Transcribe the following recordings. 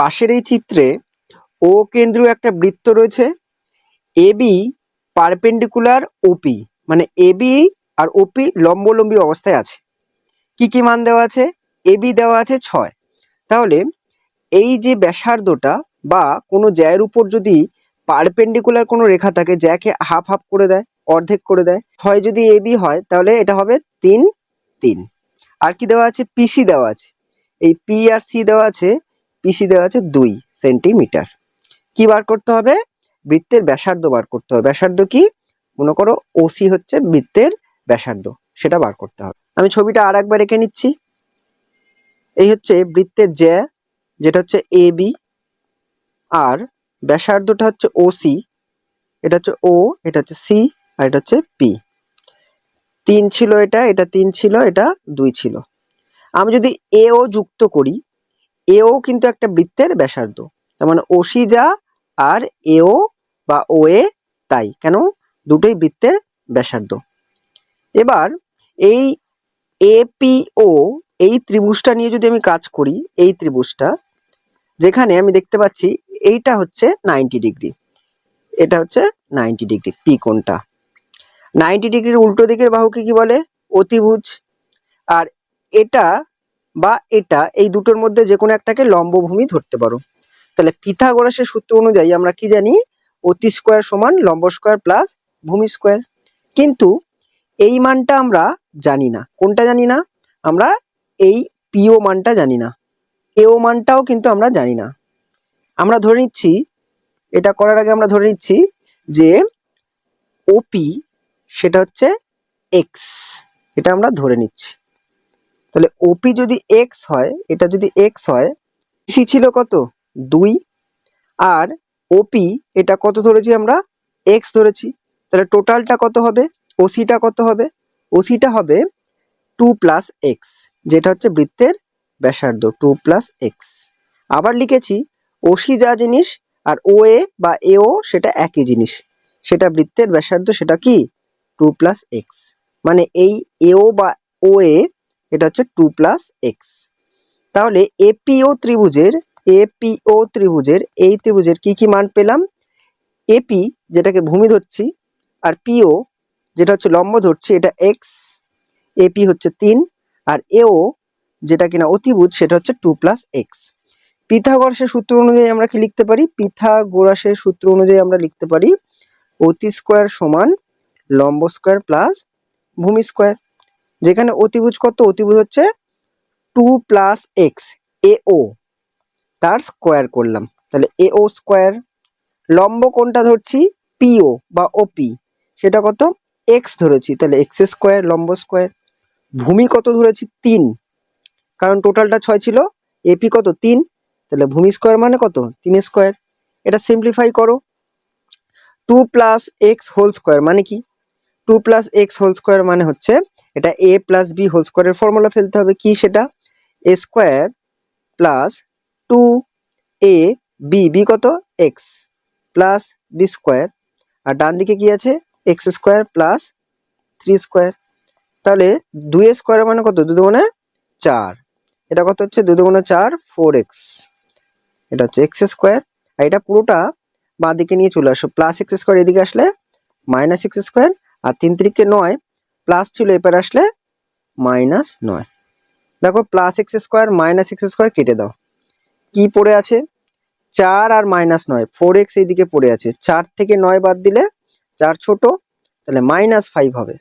পাশের এই চিত্রে ও কেন্দ্রীয় একটা বৃত্ত রয়েছে এবি পারপেন্ডিকুলার ওপি মানে এবি আর ওপি লম্বলম্বী অবস্থায় আছে। কি কি মান দেওয়া আছে? এবি দেওয়া আছে ছয়। তাহলে এই যে ব্যাসার্ধটা বা কোনো জ্যায়ের উপর যদি পারপেন্ডিকুলার কোনো রেখা থাকে, জ্যাকে হাফ হাফ করে দেয়, অর্ধেক করে দেয়, ছয় যদি এবি হয়, তাহলে এটা হবে তিন তিন। আর কি দেওয়া আছে? পিসি দেওয়া আছে। এই পি আর সি দেওয়া আছে পিসি দেওয়া আছে দুই সেন্টিমিটার। কি বার করতে হবে? বৃত্তের ব্যাসার্ধ বার করতে হবে। ব্যাসার্ধ কি? মনে করো ওসি হচ্ছে বৃত্তের ব্যাসার্ধ, সেটা বার করতে হবে। আমি ছবিটা আর একবার এঁকে নিচ্ছি। এই হচ্ছে বৃত্তের জ্যা, যেটা হচ্ছে এ বি আর ব্যাসার্ধটা হচ্ছে ওসি এটা হচ্ছে ও এটা হচ্ছে সি আর এটা হচ্ছে পি তিন ছিল এটা এটা তিন ছিল, এটা দুই ছিল। আমি যদি এও যুক্ত করি এও কিন্তু একটা বৃত্তের ব্যাসার্ধ। তার মানে ওসি যা আর এও বা ও এ তাই, কেন? দুটোই বৃত্তের ব্যাসার্ধ। এবার এই এপিও এই ত্রিভুজটা নিয়ে যদি আমি কাজ করি, এই ত্রিভুজটা, যেখানে আমি দেখতে পাচ্ছি এইটা হচ্ছে নাইনটি ডিগ্রি। এটা হচ্ছে নাইনটি ডিগ্রি, পি কোণটা। নাইনটি ডিগ্রির উল্টো দিকের বাহুকে কি বলে? অতিভুজ। আর এটা বা এটা, এই দুটোর মধ্যে যে কোনো একটাকে লম্বভূমি ধরতে পারো। তাহলে পিথাগোরাসের সূত্র অনুযায়ী আমরা কি জানি? অতি স্কোয়ার সমান লম্ব স্কোয়ার প্লাস ভূমি স্কোয়ার কিন্তু এই মানটা আমরা জানি না। কোনটা জানি না? আমরা এই পিও মানটা জানি না। এও মানটাও কিন্তু আমরা জানি না। আমরা ধরে নিচ্ছি, এটা করার আগে আমরা ধরে নিচ্ছি যে ওপি সেটা হচ্ছে এক্স এটা আমরা ধরে নিচ্ছি। তাহলে ওপি যদি এক্স হয়, এটা যদি এক্স হয় সি ছিল কত? দুই। আর ওপি এটা কত ধরেছি আমরা? এক্স ধরেছি। তাহলে টোটালটা কত হবে? ওসিটা কত হবে? ওসিটা হবে টু প্লাস এক্স যেটা হচ্ছে বৃত্তের ব্যাসার্ধ টু প্লাস এক্স আবার লিখেছি ওসি যা জিনিস আর ও এ বা এও সেটা একই জিনিস। সেটা বৃত্তের ব্যাসার্ধ, সেটা কি? টু প্লাস এক্স মানে এই এও বা ও এ এটা হচ্ছে টু প্লাস এক্স তাহলে এপিও ত্রিভুজের এপিও ত্রিভুজের, এই ত্রিভুজের কি কি মান পেলাম? এপি যেটাকে ভূমি ধরছি আর পিও যেটা হচ্ছে লম্ব ধরছি, এটা এক্স এপি হচ্ছে তিন আর এও যেটা কিনা অতিভুজ, সেটা হচ্ছে টু প্লাস এক্স পিথাগোরাসের সূত্র অনুযায়ী আমরা কি লিখতে পারি? পিথাগোরাসের সূত্র অনুযায়ী আমরা লিখতে পারি, অতি স্কোয়ার সমান লম্ব স্কোয়ার প্লাস ভূমি স্কোয়ার যেখানে অতিভুজ কত? অতিভুজ হচ্ছে টু প্লাস এক্স এ ও তার স্কোয়ার করলাম। তাহলে এ ও স্কোয়ার লম্ব কোনটা ধরছি পিও বা ওপি সেটা কত? এক্স ধরেছি। তাহলে এক্স স্কোয়ার লম্ব স্কোয়ার ভূমি কত ধরেছি? তিন। কারণ টোটালটা ছয় ছিল এপি কত? তিন। তাহলে ভূমি স্কোয়ার মানে কত? তিন স্কোয়ার এটা সিম্পলিফাই করো। Two plus x whole square মানে কি? Two plus x whole square মানে হচ্ছে এটা এ প্লাস বি হোল স্কোয়ারের ফর্মুলা ফেলতে হবে কি সেটা? A square plus two a b b কত? এক্স প্লাস বি স্কোয়ার আর ডান দিকে কি আছে? X square plus three square তাহলে দুই স্কোয়ার মানে কত? দুই দুগুণে চার। এটা কত হচ্ছে? দুই দুগুণে চার ফোর এক্স এটা হচ্ছে এক্স স্কোয়ার আর এটা পুরোটা বাঁ দিকে নিয়ে চলে আসো। প্লাস এক্স স্কোয়ার এদিকে আসলে মাইনাস এক্স স্কোয়ার আর তিন তিরিকে নয় প্লাস ছিল এপারে আসলে মাইনাস নয়। দেখো, plus x square, minus x square কেটে দাও। কি পড়ে আছে? চার আর মাইনাস নয়, ফোর এক্স এইদিকে পড়ে আছে। চার থেকে নয় বাদ দিলে চার ছোট, তাহলে মাইনাস ফাইভ হবে।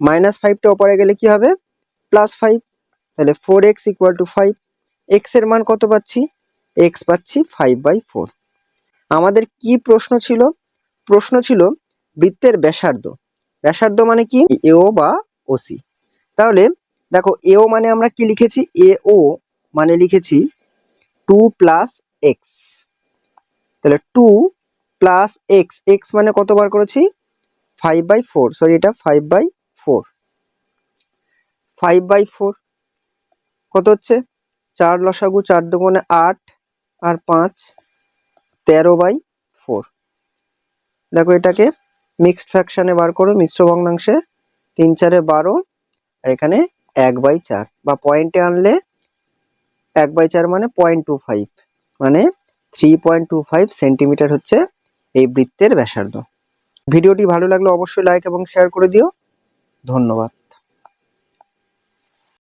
মাইনাস ফাইভটা ওপরে গেলে কি হবে? প্লাস ফাইভ, তাহলে four x equal to five. এক্সের মান কত পাচ্ছি? এক্স পাচ্ছি ফাইভ বাই ফোর। আমাদের কি প্রশ্ন ছিল? প্রশ্ন ছিল বৃত্তের ব্যাসার্ধ। ব্যাসার্ধ মানে কি? এও বা ওসি। তাহলে দেখো, এও মানে আমরা কি লিখেছি? এ ও মানে লিখেছি টু প্লাস এক্স। তাহলে টু প্লাস এক্স এক্স মানে কতবার করেছি? Five by four. সরি, এটা five by four. Five by four কত হচ্ছে? চার লসাগু চার দুগুণে আট আর পাঁচ তেরো বাই ফোর। দেখো এটাকে মিক্সড ফ্র্যাকশানে বার করো, মিশ্র ভগ্নাংশে তিন চারে বারো, আর এখানে এক বাই চার। বা পয়েন্টে আনলে এক বাই চার মানে পয়েন্ট টু ফাইভ মানে three point two five centimetre হচ্ছে এই বৃত্তের ব্যাসার্ধ। ভিডিওটি ভালো লাগলে অবশ্যই লাইক এবং শেয়ার করে দিও। ধন্যবাদ।